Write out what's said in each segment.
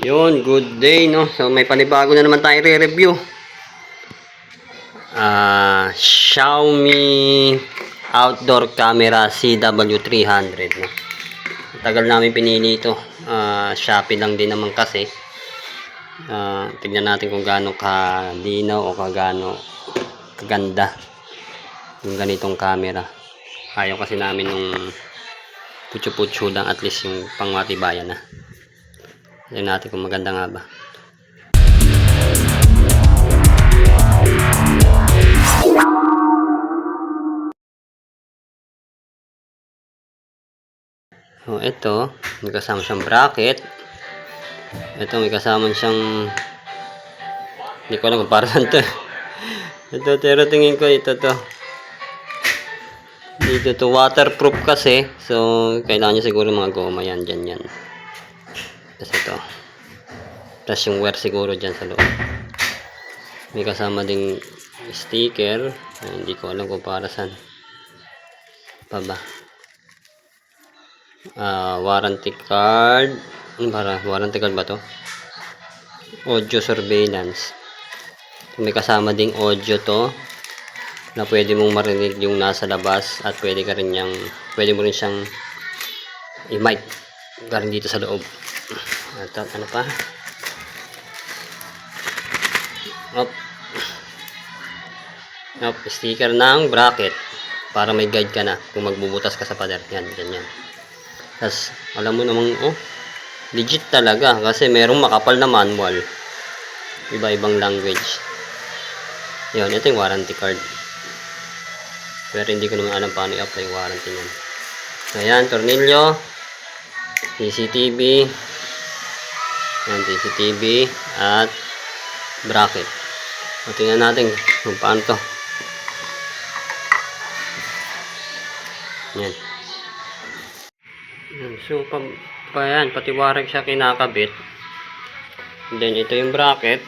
Yun, good day, no? So, may panibago na naman tayo re-review. Ah, Xiaomi Outdoor Camera CW300, no? Tagal namin pinili ito. Ah, Shopee lang din naman kasi. Ah, tignan natin kung gaano kalinaw o kagano kaganda yung ganitong camera. Ayaw kasi namin nung putyo-putyo lang at least yung pangmatibayan na. Tignan natin kung maganda nga ba. So, ito, may kasama siyang bracket. Ito, may kasama siyang hindi ko alam kung para saan to. ito, pero tingin ko ito to. Dito to, waterproof kasi. So, kailangan nyo siguro mga goma yan, dyan yan. Tapos ito. Tapos yung wear siguro dyan sa loob. May kasama ding sticker. Ay, hindi ko alam kung para saan. Pa ba? Ah, warranty card. Ano para? Warranty card ba to? Audio surveillance. May kasama ding audio to na pwede mong marinig yung nasa labas at pwede ka rin niyang pwede mo rin siyang i-mic galing dito sa loob. At ano pa? Up. Up, sticker ng bracket para may guide ka na kung magbubutas ka sa pader. Yan, ganyan. Tapos, alam mo namang, oh, legit talaga kasi merong makapal na manual. Iba-ibang language. Yun, ito yung warranty card. Pero hindi ko naman alam paano i-apply yung warranty niyan. So, ayan, tornilyo, CCTV, yan, CCTV, at bracket. So, tingnan natin kung paano to. Yan. Yan, So, pa, pa yan, patiwarag siya kinakabit. Then, ito yung bracket.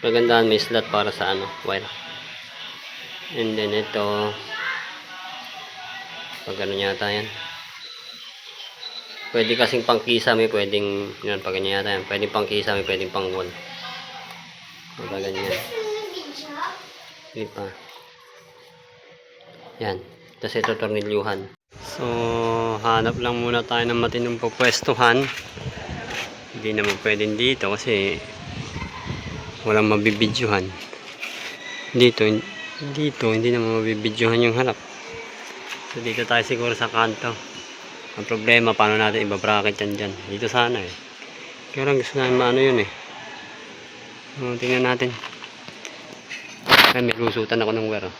Magandaan may slot para sa ano, wire. And then, ito. Pag ano yata yan. Pwede kasing pang kisame, pwedeng, yan, pag ganyan yata yan. Pwedeng pang kisame, pwedeng pang wall. Pag ganyan. Hindi pa. Yan. Tapos ito, tornilyuhan. So, hanap lang muna tayo ng matinong pupwestuhan. Hindi naman pwedeng dito kasi walang mabibidyohan. Dito, dito, hindi naman mabibidyohan yung harap. So, dito tayo siguro sa kanto. Ang problema, paano natin ibabracket yan dyan? Dito sana eh. Kaya lang gusto namin maano yun eh. O, tingnan natin. Ay, may lusutan ako ng wire. oh.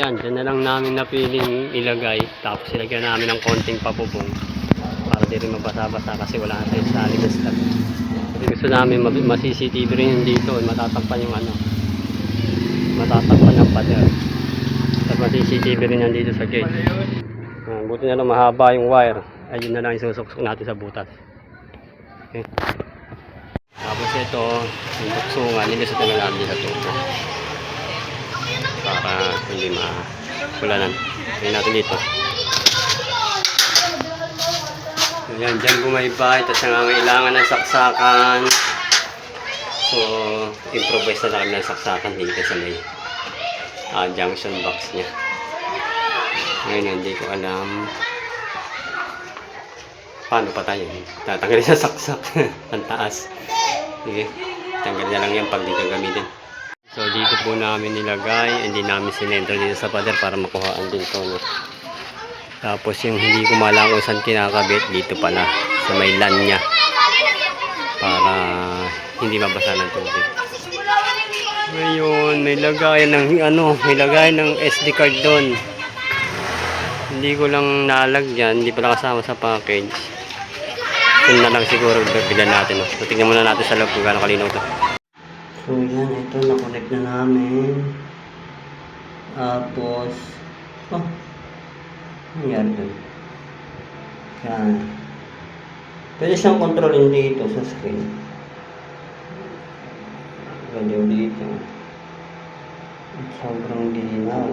Yan, dyan na lang namin napiling ilagay. Tapos ilagyan namin ng konting papubong. Para di rin mabasa-basa kasi wala na tayo sa na. Kasi gusto namin ma- ma-CCTV rin yung dito. Matatakpan yung ano. Matatakpan yung pader. Tapos ma-CCTV rin yan dito sa gate. Buti na lang mahaba yung wire. Ayun na lang isusuksok natin sa butas. Okay. Tapos ito, yung tuksungan, nilisot na lang natin sa tubo para hindi makulanan. Tingnan natin dito. Ayan, dyan bumaybay, tapos nangangailangan ng saksakan. So, improvise na lang ng saksakan dito sa may ah, junction box niya. Ngayon, hindi ko alam paano pa tayo. Tatanggalin sa saksak. Ang taas. Sige, tanggal na lang yan pag di ka gamitin. So dito po namin nilagay, hindi namin sinentro dito sa pader para makuhaan din to. No? Tapos yung hindi ko malang kung saan kinakabit, dito pala sa may LAN niya. Para hindi mabasa ng tubig. Ngayon, may lagay ng ano, may lagay ng SD card doon. Hindi ko lang nalagyan, hindi pala kasama sa package. Yun na lang siguro bilan natin. No? So, tingnan muna natin sa loob kung gaano kalinaw to. So yan, ito na-connect na namin. Tapos, oh, nangyari doon. Yan. Pwede siyang kontrolin dito sa screen. Galaw dito. Sobrang linaw.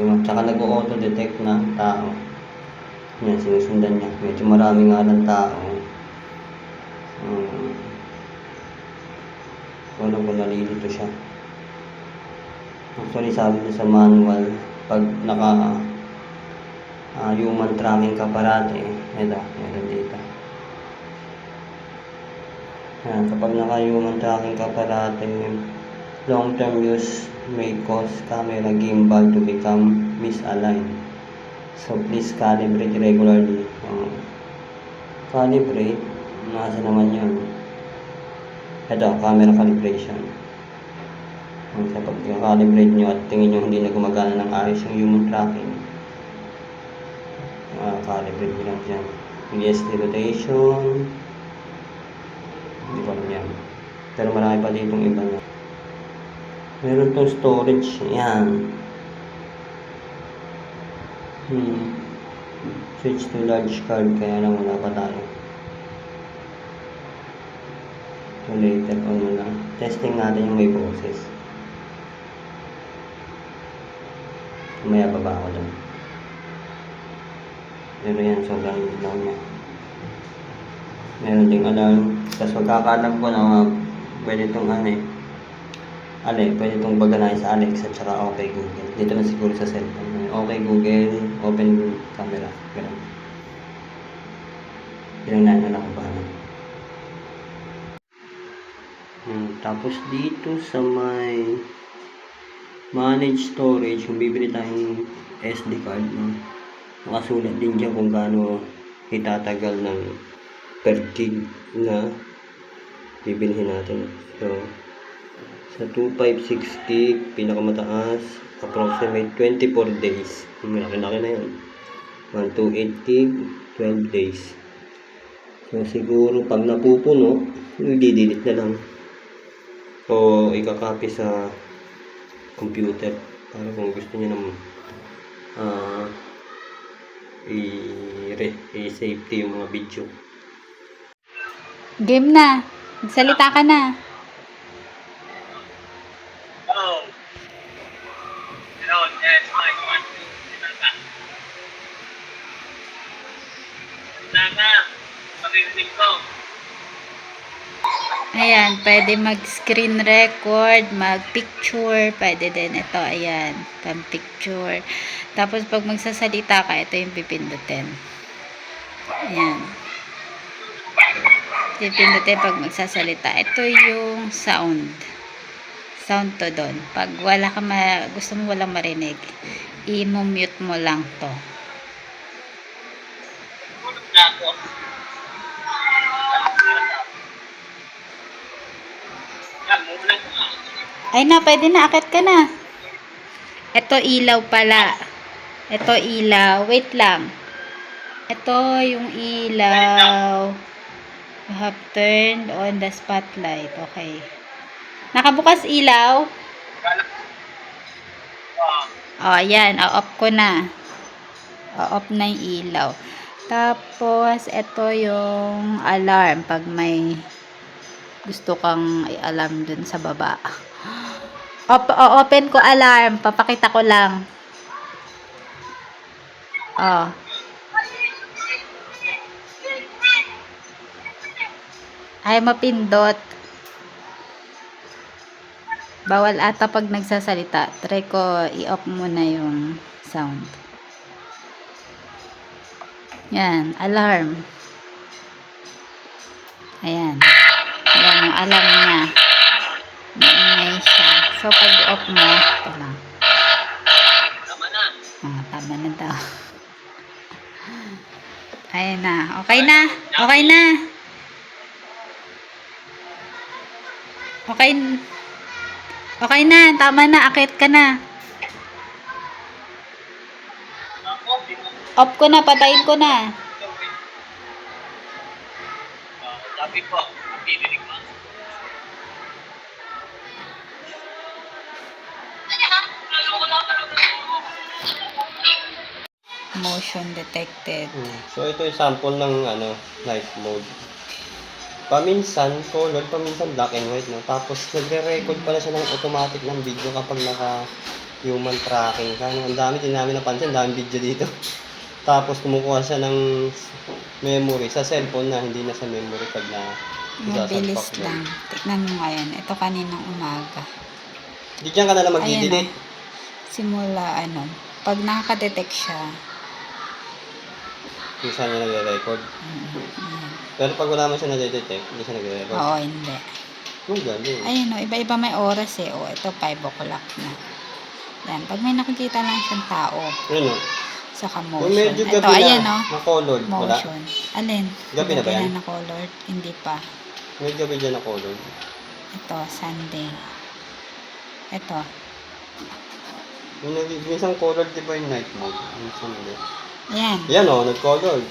Mo, tsaka nag-auto-detect na tao. Yan, sinusundan niya. Medyo marami nga ng tao. Um, walang kung nalilito siya. Actually, sabi niya sa manual, pag naka ah, human tracking ka parati, ito, meron dito. Yan, kapag naka-human tracking ka parati, long-term use may cause camera gimbal to become misaligned. So, please calibrate regularly. Uh, calibrate, nasa naman yun. Ito, camera calibration. Ang Kapag calibrate nyo at tingin nyo hindi na gumagana ng ayos yung human tracking, uh, calibrate nyo lang dyan. ESD rotation, hindi ko alam yan. Pero marami pa ditong iba na. Meron tong storage. Yan. Hmm. Switch to large card. Kaya lang wala pa tayo. So later on mo lang. Testing natin yung may boses. Mamaya baba ako doon. Pero yan, sobrang ilaw niya. Meron ding alarm. Tapos magkakalam ko na pwede itong ano eh. Ale, pwede itong baganahin sa Alexa at saka OK Google. Dito na siguro sa cellphone. OK Google, open camera. Ganun. Bilang na lang kung paano. Hmm, tapos dito sa may manage storage, kung bibili tayong SD card, no? nakasulat din dyan kung gaano itatagal ng per gig na bibilihin natin. So, sa 256 gig, pinakamataas, approximate 24 days. Malaki-laki na yun. 128 gig, 12 days. So, siguro pag napupuno, i-delete na lang. O ikakopy sa computer para kung gusto niyo naman ah i- i-safety yung mga video. Game na. Salita ka na. Ayan, pwede mag-screen record, mag-picture, pwede din ito, ayan, pang-picture. Tapos, pag magsasalita ka, ito yung pipindutin. Ayan. Pipindutin pag magsasalita. Ito yung sound. Sound to doon. Pag wala ka ma gusto mo walang marinig, i-mute mo lang to. Na ako. Yan, muna ko. Ay na, pwede na, akit ka na. Ito ilaw pala. Ito ilaw. Wait lang. Ito yung ilaw. You have turned on the spotlight. Okay. Nakabukas ilaw. O, ayan. O-off ko na. O-off na yung ilaw. Tapos, ito yung alarm. Pag may gusto kang i-alarm dun sa baba. Op o-open ko alarm. Papakita ko lang. Oh. Ay, mapindot. Bawal ata pag nagsasalita. Try ko i-off muna yung sound. Yan, alarm. Ayan. Ayan, alarm niya. Maingay siya. So, pag i-off mo, ito lang. Ah, tama na daw. Ayan na. Okay na. Okay na. Okay. Okay na. Tama na. Akit ka na. Off ko na. Patayin ko na. Ah, Sabi ko, maririnig mo. Motion detected. Hmm. So ito yung sample ng ano, night mode. Paminsan color, paminsan black and white no. Tapos nagre-record pala siya ng automatic ng video kapag naka human tracking ka. no? Ang dami din namin napansin, ang daming video dito. Tapos kumukuha siya ng memory sa cellphone na hindi na sa memory card na Mabilis lang. Tignan mo ngayon. Ito kaninang umaga. Di dyan ka na lang mag-delete. Simula ano, pag nakaka-detect siya, Kung saan niya nagre-record. mm, ayan. Pero pag wala man siya na-detect, hindi siya nagre-record. Oo, hindi. Ang galing. Ayun o, iba-iba may oras eh. O, ito 5 o'clock na. Yan, pag may nakikita lang siyang tao, Ano? saka Kung motion. medyo Ito, gabi ayan na, o, na-colored, wala. motion. Alin? Gabi na ba yan? na colored? Hindi pa. May gabi dyan na-colored. Ito, Sunday. Ito. Yung nag- minsan colored, di ba yung night mode? Minsan hindi. Ayan. Yan o, nag-colored.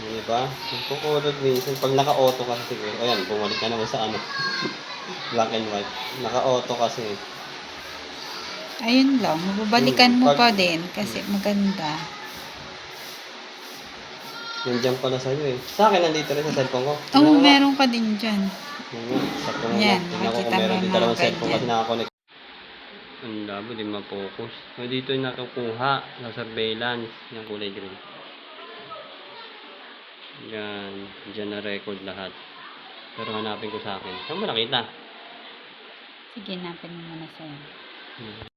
Di ba? Nagko-colored minsan. Pag naka-auto kasi siguro. Ayan, bumalik ka naman sa ano. Black and white. Naka-auto kasi. Ayun lang. Mababalikan mo Pag- pa din kasi maganda. Nandiyan pala sa'yo eh. Sa akin, nandito rin sa cellphone ko. Oo, nga. meron ka din dyan. Yan meron mo yung mga cellphone kasi ganyan. nakakonect. Ang labo, di ma-focus. So, dito yung nakukuha sa surveillance ng kulay green. Yan. Diyan na record lahat. Pero hanapin ko sa akin. Saan mo nakita? Sige, napin mo muna sa'yo. Hmm.